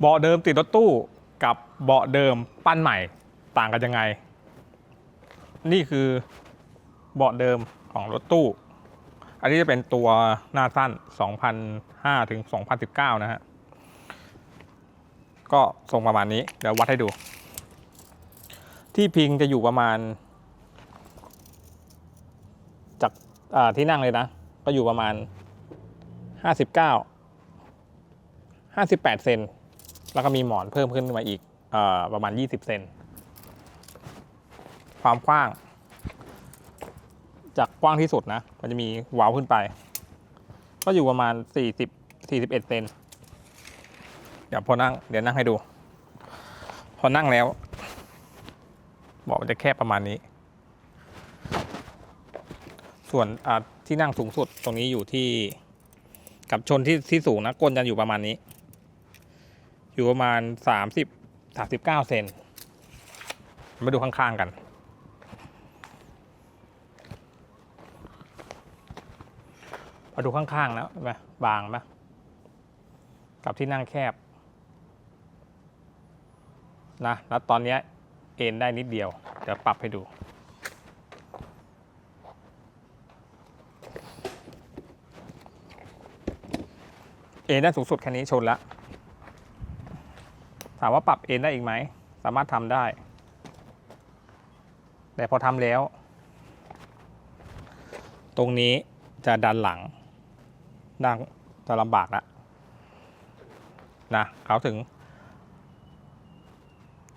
เบาะเดิมติดรถตู้กับเบาะเดิมปั้นใหม่ต่างกันยังไง นี่คือเบาะเดิมของรถตู้ อันนี้จะเป็นตัวหน้าสั้น 2005 ถึง 2019 นะฮะ ก็ทรงประมาณนี้ เดี๋ยววัดให้ดู ที่พิงจะอยู่ประมาณ จากาที่นั่งเลยนะ ก็อยู่ประมาณ 59 58 เซน แล้วก็มีหมอนเพิ่มขึ้นมาอีกอประมาณ 20 เซน ความกว้าง จากกว้างที่สุดนะ มันจะมีวาล์วขึ้นไป ก็อยู่ประมาณ 40 41 เซน เดี๋ยวพอนั่ง เดี๋ยวนั่งให้ดู พอนั่งแล้ว บอกมันจะแคบประมาณนี้ ส่วนที่นั่งสูงสุดตรงนี้อยู่ที่กับชนที่ที่สูงนะก้นจะอยู่ประมาณนี้ อยู่ประมาณ 30 39 เซน มาดูข้างๆกันมาดูข้างๆแล้วไหมบางไหมกับที่นั่งแคบนะแล้วตอนเนี้ยเอ็นได้นิดเดียว เดี๋ยวปรับให้ดู เอ็นได้สูงสุดแค่นี้ชนแล้ว ถามว่าปรับเอ็นได้อีกไหม สามารถทำได้ แต่พอทำแล้ว ตรงนี้จะดันหลังดังจะลำบากละนะเขาถึง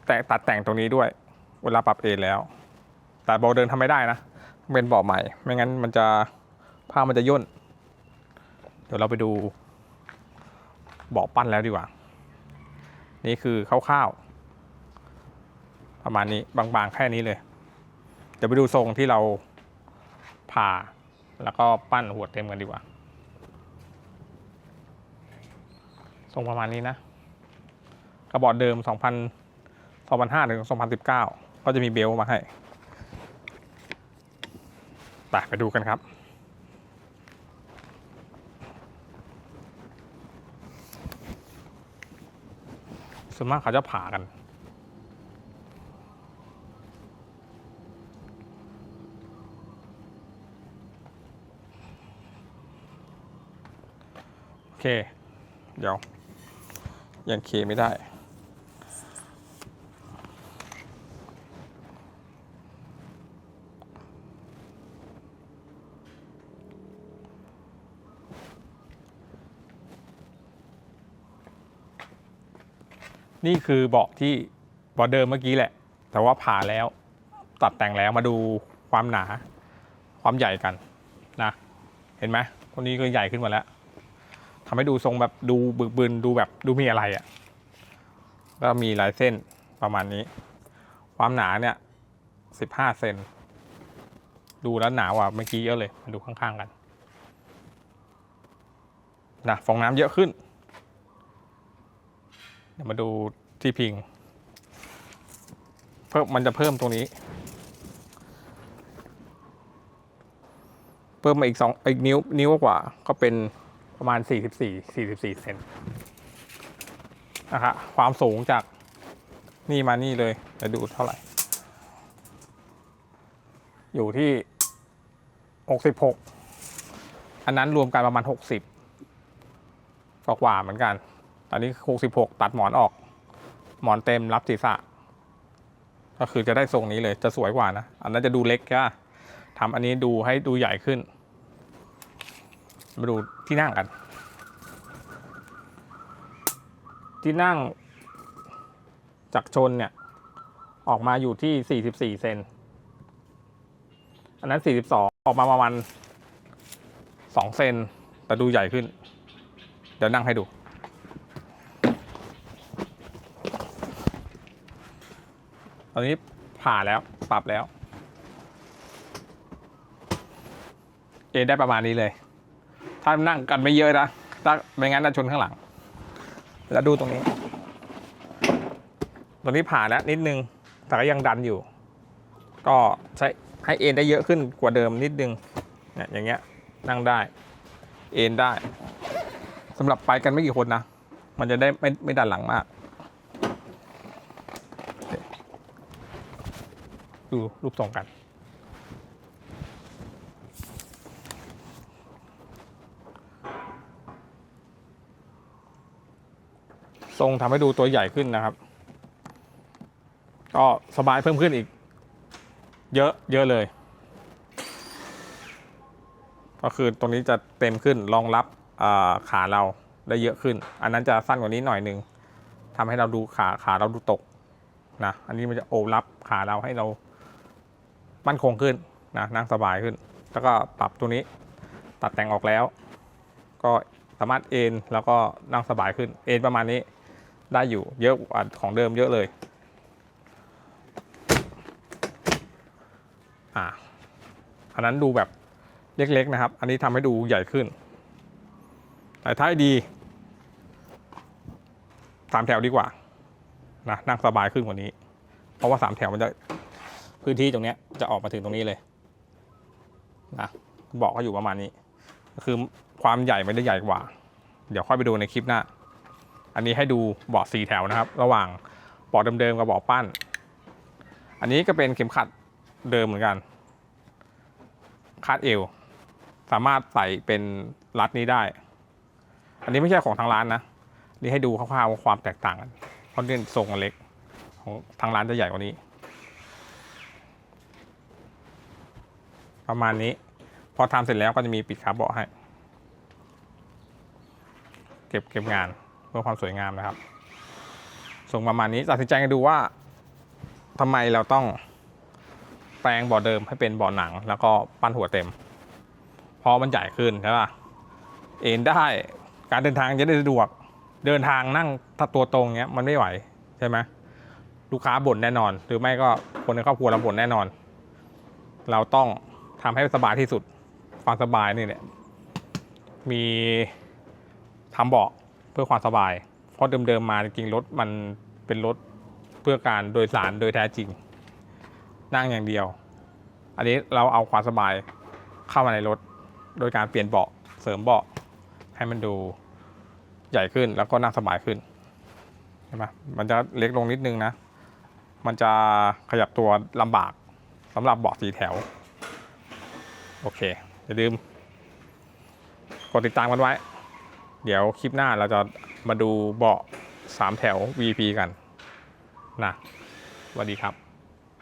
แต่ตัดแต่งตรงนี้ด้วย เวลาปรับเอนแล้ว แต่เบาเดินทำไม่ได้นะ เป็นเบาใหม่ ไม่งั้นมันจะผ้ามันจะย่น เดี๋ยวเราไปดูเบาปั้นแล้วดีกว่า นี่คือคร่าวๆประมาณนี้บางๆแค่นี้เลย เดี๋ยวไปดูทรงที่เราผ่าแล้วก็ปั้นหัวเต็มกันดีกว่า ทรงประมาณนี้นะ กระบอกเดิม 2,000 2005ถึง2019 ก็จะมีเบลมาให้ ไปไปดูกันครับ ส่วนมากเขาจะผ่ากัน โอเค เดี๋ยว ยังเคไม่ได้ นี่คือเบาะที่เบาะเดิมเมื่อกี้แหละ แต่ว่าผ่าแล้ว ตัดแต่งแล้วมาดูความหนา ความใหญ่กันนะ เห็นไหมคนนี้ก็ใหญ่ขึ้นมาแล้วทำให้ดูทรงแบบดูบึกบึนดูแบบดูมีอะไรอะ่ะก็มีลายเส้นประมาณนี้ ความหนาเนี่ยสิบห้าเซนดูแล้วหนากว่าเมื่อกี้เยอะเลยมาดูข้างๆกันนะฟองน้ำเยอะขึ้น เดี๋ยวมาดูที่พิง เพิ่มมันจะเพิ่มตรงนี้ เพิ่มมาอีกสองอีกนิ้วนิ้วกว่าก็เป็นประมาณ 44 44เซนนะครับความสูงจากนี่มานี่เลยจะดูเท่าไหร่ อยู่ที่ 66 อันนั้นรวมกันประมาณ 60กว่าๆเหมือนกัน อันนี้66 ตัดหมอนออก หมอนเต็มรับศีรษะ ก็คือจะได้ทรงนี้เลยจะสวยกว่านะ อันนั้นจะดูเล็กใช่ะทำอันนี้ดูให้ดูใหญ่ขึ้น มาดูที่นั่งกัน ที่นั่งจากชนเนี่ย ออกมาอยู่ที่ 44 เซน อันนั้น 42 ออกมาประมาณ2เซน แต่ดูใหญ่ขึ้น เดี๋ยวนั่งให้ดู ตอนนี้ผ่าแล้วปรับแล้ว เอนได้ประมาณนี้เลย ถ้านั่งกันไม่เยอะนะถ้าไม่งั้นจะชนข้างหลัง แล้วดูตรงนี้ ตรงนี้ผ่าแล้วนิดนึง แต่ก็ยังดันอยู่ ก็ใช้ให้เอ็นได้เยอะขึ้นกว่าเดิมนิดนึงเนี่ยอย่างเงี้ยนั่งได้ เอ็นได้สำหรับไปกันไม่กี่คนนะ มันจะได้ไม่ไม่ดันหลังมาก ดูรูปทรงกัน ทรงทำให้ดูตัวใหญ่ขึ้นนะครับ ก็สบายเพิ่มขึ้นอีก เยอะเยอะเลย ก็คือตรงนี้จะเต็มขึ้นรองรับขาเราได้เยอะขึ้น อันนั้นจะสั้นกว่านี้หน่อยหนึ่งทำให้เราดูขาขาเราดูตกนะ อันนี้มันจะโอบรับขาเราให้เรา มั่นคงขึ้นนะนั่งสบายขึ้น แล้วก็ปรับตัวนี้ตัดแต่งออกแล้ว ก็สามารถเอนแล้วก็นั่งสบายขึ้น เอนประมาณนี้ได้อยู่เยอะกว่าของเดิมเยอะเลยอ่าอันนั้นดูแบบเล็กๆนะครับ อันนี้ทำให้ดูใหญ่ขึ้นแต่ท้ายดีสามแถวดีกว่านะนั่งสบายขึ้นกว่านี้ เพราะว่าสามแถวมันจะ พื้นที่ตรงนี้จะออกมาถึงตรงนี้เลยนะเบอกก็อยู่ประมาณนี้ คือความใหญ่ไมันจะใหญ่กว่า เดี๋ยวค่อยไปดูในคลิปหน้า อันนี้ให้ดูเบาะสี่แถวนะครับ ระหว่างเบาะเดิมๆกับเบาะปั้น อันนี้ก็เป็นเข็มขัดเดิมเหมือนกัน คาดเอว สามารถใส่เป็นรัดนี้ได้ อันนี้ไม่ใช่ของทางร้านนะ นี่ให้ดูคร่าวๆว่าความแตกต่างกัน เพราะเนี่ยทรงเล็ก ของทางร้านจะใหญ่กว่านี้ ประมาณนี้ พอทำเสร็จแล้วก็จะมีปิดคาร์บเบาะให้ เก็บเก็บงานเพื่อความสวยงามนะครับทรงประมาณนี้ตัดสินใจกันดูว่าทำไมเราต้องแปลงบ่อเดิมให้เป็นบ่อหนัง แล้วก็ปั้นหัวเต็มเพราะมันใหญ่ขึ้นใช่ป่ะเอ็นได้การเดินทางจะได้สะดวกเดินทางนั่งถ้าตัวตรงเงี้ยมันไม่ไหวใช่ไหมลูกค้าบ่นแน่นอน หรือไม่ก็คนในครอบครัวเราบ่นแน่นอน เราต้อง ทำให้สบายที่สุด ความสบายนี่เนี่ยมีทำเบาะเพื่อความสบาย เพราะเดิมๆมาจริงรถมันเป็นรถเพื่อการโดยสารโดยแท้จริง นั่งอย่างเดียว อันนี้เราเอาความสบายเข้ามาในรถ โดยการเปลี่ยนเบาะเสริมเบาะให้มันดูใหญ่ขึ้นแล้วก็นั่งสบายขึ้นใช่ไหมมันจะเล็กลงนิดนึงนะ มันจะขยับตัวลำบากสำหรับเบาะสีแถว โอเค อย่าลืม กดติดตามกันไว้ เดี๋ยวคลิปหน้าเราจะมาดูเบาะสามแถว VP กันนะสวัสดีครับ